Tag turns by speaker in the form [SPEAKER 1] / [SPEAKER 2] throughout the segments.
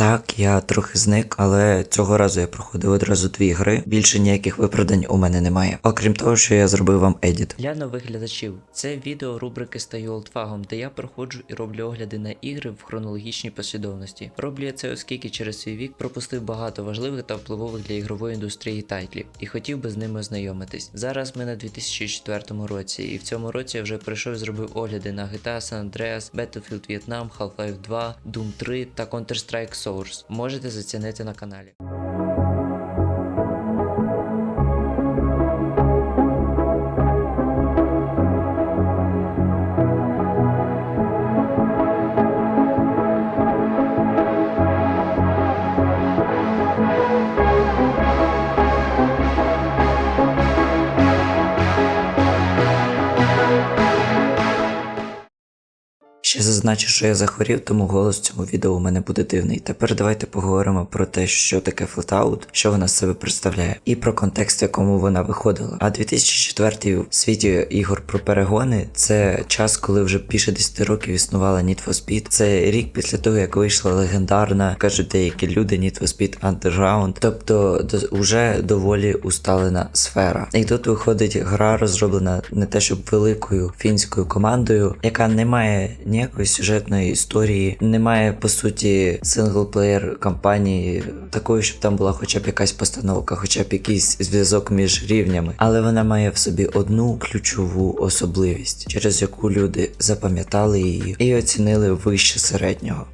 [SPEAKER 1] Так, я трохи зник, але цього разу я проходив одразу дві гри. Більше ніяких виправдань у мене немає. Окрім того, що я зробив вам едіт.
[SPEAKER 2] Для нових глядачів це відео рубрики Стаю олдфагом, де я проходжу і роблю огляди на ігри в хронологічній послідовності. Роблю я це, оскільки через свій вік пропустив багато важливих та впливових для ігрової індустрії тайтлів і хотів би з ними ознайомитись. Зараз ми на 2004 році, і в цьому році я вже прийшов і зробив огляди на GTA San Andreas, Battlefield Vietnam, Half-Life 2, Doom 3 та Counter-Strike Source. Можете зацінити на каналі.
[SPEAKER 1] Зазначу, що я захворів, тому голос в цьому відео у мене буде дивний. Тепер давайте поговоримо про те, що таке Flatout, що вона з себе представляє, і про контекст, в якому вона виходила. А 2004 в світі ігор про перегони це час, коли вже більше 10 років існувала Need for Speed. Це рік після того, як вийшла легендарна, кажуть деякі люди, Need for Speed Underground, тобто уже доволі усталена сфера. І тут виходить гра, розроблена не те, щоб великою фінською командою, яка не має ніякої сюжетної історії, немає по суті синглплеєр кампанії, такої, щоб там була хоча б якась постановка, хоча б якийсь зв'язок між рівнями, але вона має в собі одну ключову особливість, через яку люди запам'ятали її і оцінили вище середнього.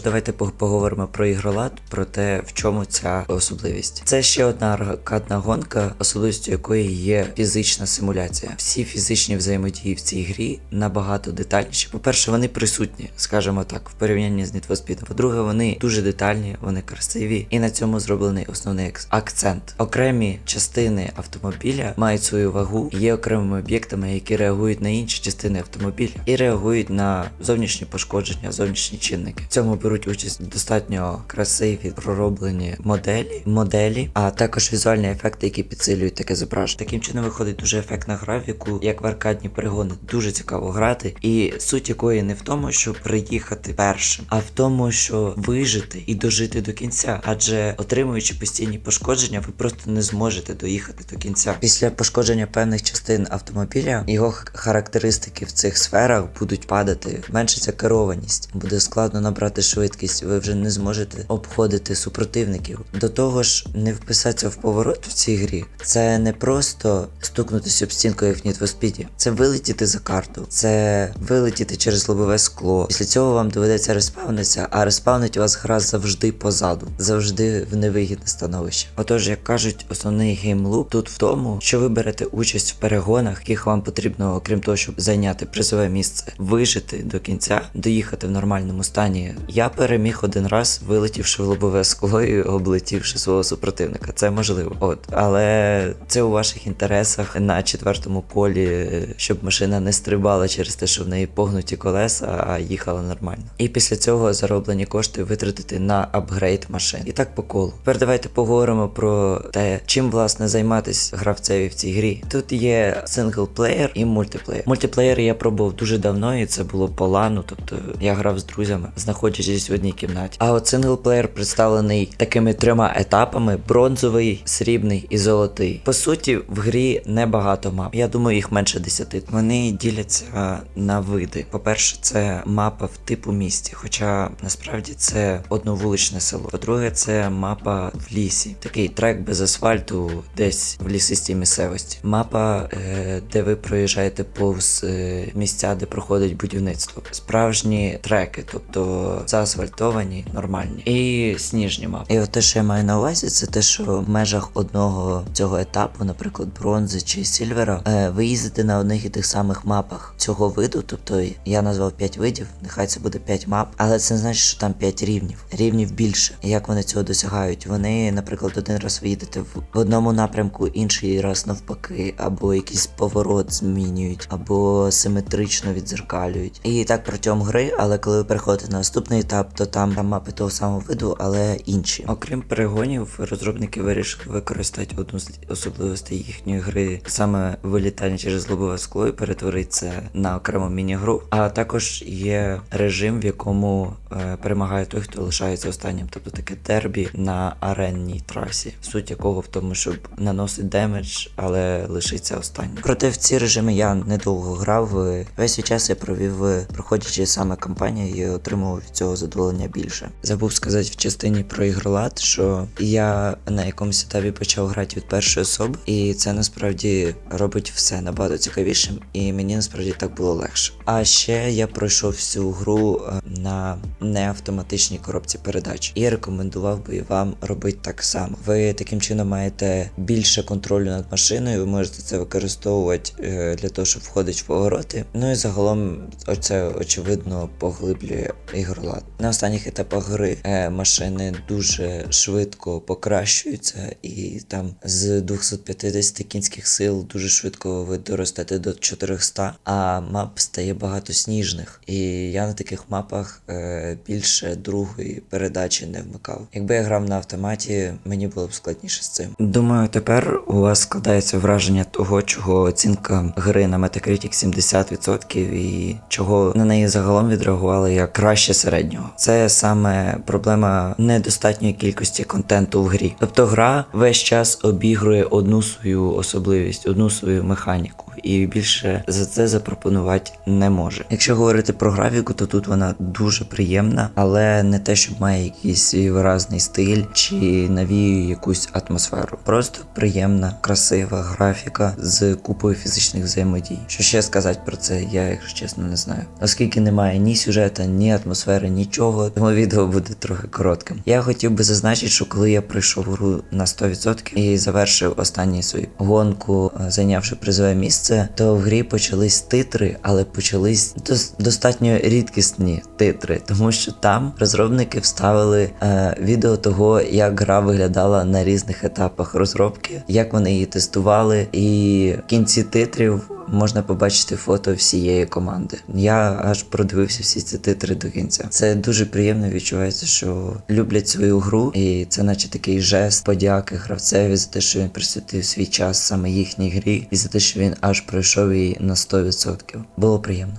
[SPEAKER 1] Давайте поговоримо про ігролад, про те, в чому ця особливість. Це ще одна аркадна гонка, особливістю якої є фізична симуляція. Всі фізичні взаємодії в цій грі набагато детальніші. По-перше, вони присутні, скажімо так, в порівнянні з Need Speed. По-друге, вони дуже детальні, вони красиві, і на цьому зроблений основний акцент. Окремі частини автомобіля мають свою вагу, є окремими об'єктами, які реагують на інші частини автомобіля і реагують на зовнішні пошкодження, зовнішні чинники. В цьому беруть участь достатньо красиві пророблені моделі, моделі, а також візуальні ефекти, які підсилюють таке зображення. Таким чином виходить дуже ефектна гра, в яку як в аркадні перегони дуже цікаво грати, і суть якої не в тому, щоб приїхати першим, а в тому, що вижити і дожити до кінця. Адже отримуючи постійні пошкодження, ви просто не зможете доїхати до кінця. Після пошкодження певних частин автомобіля його характеристики в цих сферах будуть падати, зменшиться керованість, буде складно набрати швидкість, ви вже не зможете обходити супротивників. До того ж, не вписатися в поворот в цій грі. Це не просто стукнутися об стінку, як в Need. Це вилетіти за карту, це вилетіти через лобове скло. Після цього вам доведеться респавнитися, а респавнить вас гра завжди позаду, завжди в невигідне становище. Отож, як кажуть, основний геймлуп тут в тому, що ви берете участь в перегонах, яких вам потрібно, окрім того, щоб зайняти призове місце, вижити до кінця, доїхати в нормальному стані. Я переміг один раз, вилетівши в лобове скло і облетівши свого супротивника. Це можливо. От, але це у ваших інтересах на четвертому колі, щоб машина не стрибала через те, що в неї погнуті колеса, а їхала нормально. І після цього зароблені кошти витратити на апгрейд машин. І так по колу. Тепер давайте поговоримо про те, чим власне займатися гравцеві в цій грі. Тут є синглплеєр і мультиплеєр. Мультиплеєр я пробував дуже давно, і це було по лану, тобто я грав з друзями, знаходячись в одній кімнаті. А от синглплеєр представлений такими трьома етапами: бронзовий, срібний і золотий. По суті, в грі небагато мап. Я думаю, їх менше десяти. Вони діляться на види. По-перше, це мапа в типу місті, хоча насправді це одновуличне село. По-друге, це мапа в лісі. Такий трек без асфальту, десь в лісистій місцевості. Мапа, е, де ви проїжджаєте повз е, місця, де проходить будівництво. Справжні треки, тобто заасфальтовані, нормальні. І сніжні мапи. І от те, що я маю на увазі, це те, що в межах одного цього етапу, наприклад, бронзи чи сільвера, е, ви їздите на одних і тих самих мапах цього виду. Тобто я назвав 5 видів, нехай це буде 5 мап, але це не значить, що там 5 рівнів. Рівнів більше. Як вони цього досягають? Вони, наприклад, один раз ви їдете в одному напрямку, інший раз навпаки, або якийсь поворот змінюють, або симетрично відзеркалюють. І так протягом гри, але коли ви переходите на наступний етап. то там, мапи того самого виду, але інші. Окрім перегонів, розробники вирішили використати одну з особливостей їхньої гри, саме вилітання через лобове скло і перетворити це на окрему міні-гру. А також є режим, в якому е, перемагає той, хто лишається останнім, тобто таке дербі на аренній трасі, суть якого в тому, щоб наносить демедж, але лишиться останнім. Проте в ці режими я недовго грав. Весь свій час я провів, проходячи саме кампанію і отримував від цього задоволення більше. Забув сказати в частині про ігролад, що я на якомусь етапі почав грати від першої особи, і це насправді робить все набагато цікавішим, і мені насправді так було легше. А ще я пройшов всю гру е, на неавтоматичній коробці передач і рекомендував би вам робити так само. Ви таким чином маєте більше контролю над машиною, ви можете це використовувати е, для того, щоб входити в повороти. Ну і загалом оце очевидно поглиблює ігролад. На останніх етапах гри е, машини дуже швидко покращуються, і там з 250 кінських сил дуже швидко ви доростете до 400, а мап стає багато сніжних. І я на таких мапах е, більше другої передачі не вмикав. Якби я грав на автоматі, мені було б складніше з цим. Думаю, тепер у вас складається враження того, чого оцінка гри на Metacritic 70% і чого на неї загалом відреагували як краще середнього. Це саме проблема недостатньої кількості контенту в грі. Тобто гра весь час обігрує одну свою особливість, одну свою механіку. І більше за це запропонувати не може. Якщо говорити про графіку, то тут вона дуже приємна, але не те, щоб має якийсь свій виразний стиль чи навіює якусь атмосферу. Просто приємна, красива графіка з купою фізичних взаємодій. Що ще сказати про це, я, якщо чесно, не знаю. Оскільки немає ні сюжета, ні атмосфери, нічого, тому відео буде трохи коротким. Я хотів би зазначити, що коли я пройшов гру на 100% і завершив останню свою гонку, е, зайнявши призове місце, то в грі почались титри, але почались дос- достатньо рідкісні титри, тому що там розробники вставили е, відео того, як гра виглядала на різних етапах розробки, як вони її тестували, і в кінці титрів. Можна побачити фото всієї команди. Я аж продивився всі ці титри до кінця. Це дуже приємно відчувається, що люблять свою гру, і це, наче такий жест подяки гравцеві за те, що він присвятив свій час саме їхній грі, і за те, що він аж пройшов її на 100%. Було приємно.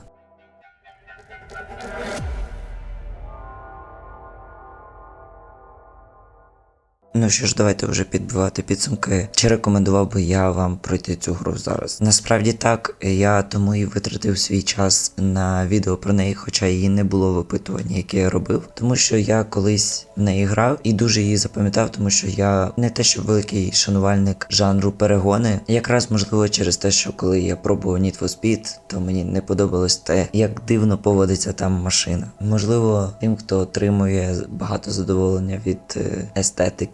[SPEAKER 1] Ну що ж, давайте вже підбивати підсумки. Чи рекомендував би я вам пройти цю гру зараз? Насправді так, я тому і витратив свій час на відео про неї, хоча її не було випитування, яке я робив. Тому що я колись в неї грав і дуже її запам'ятав, тому що я не те, що великий шанувальник жанру перегони. Якраз можливо через те, що коли я пробував Need for Speed, то мені не подобалось те, як дивно поводиться там машина. Можливо, тим, хто отримує багато задоволення від е,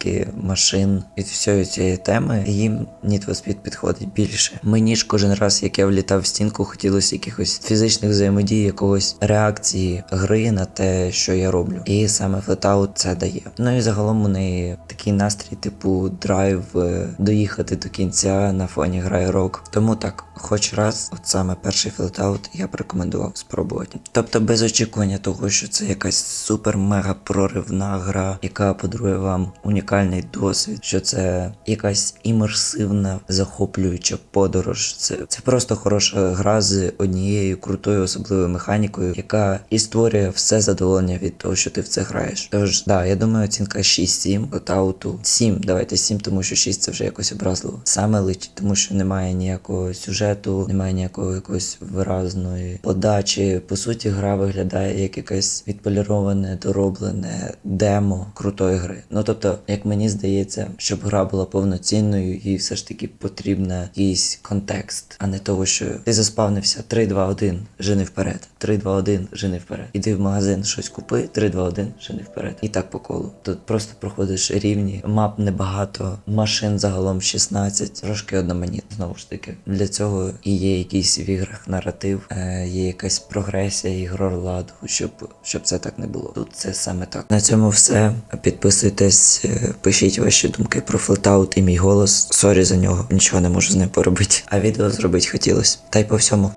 [SPEAKER 1] естетики машин, від всієї цієї теми, їм Need for підходить більше. Мені ж кожен раз, як я влітав в стінку, хотілося якихось фізичних взаємодій, якогось реакції гри на те, що я роблю. І саме Flatout це дає. Ну і загалом у неї такий настрій, типу драйв е, доїхати до кінця на фоні грає рок. Тому так, хоч раз, от саме перший Flatout я б рекомендував спробувати. Тобто без очікування того, що це якась супер-мега проривна гра, яка подарує вам унікальний досвід, що це якась імерсивна, захоплююча подорож. Це, це просто хороша гра з однією крутою особливою механікою, яка і створює все задоволення від того, що ти в це граєш. Тож, да, я думаю, оцінка 6-7, Лотауту 7, давайте 7, тому що 6 це вже якось образливо. Саме лич, тому що немає ніякого сюжету, немає ніякого якоїсь виразної подачі. По суті, гра виглядає як якесь відполіроване, дороблене демо крутої гри. Ну тобто, як мені здається, щоб гра була повноцінною, їй все ж таки потрібна якийсь контекст, а не того, що ти заспавнився 3-2-1, жени вперед, 3-2-1, жени вперед. Іди в магазин щось купи, 3-2-1, жени вперед. І так по колу. Тут просто проходиш рівні, мап небагато, машин загалом 16, трошки одноманітно, знову ж таки. Для цього і є якийсь в іграх наратив, е, є якась прогресія ігроладу, щоб, щоб це так не було. Тут це саме так. На цьому все. Підписуйтесь, е, пишіть ваші думки про флетаут і мій голос. Сорі за нього, нічого не можу з ним поробити. А відео зробити хотілося. Та й по всьому.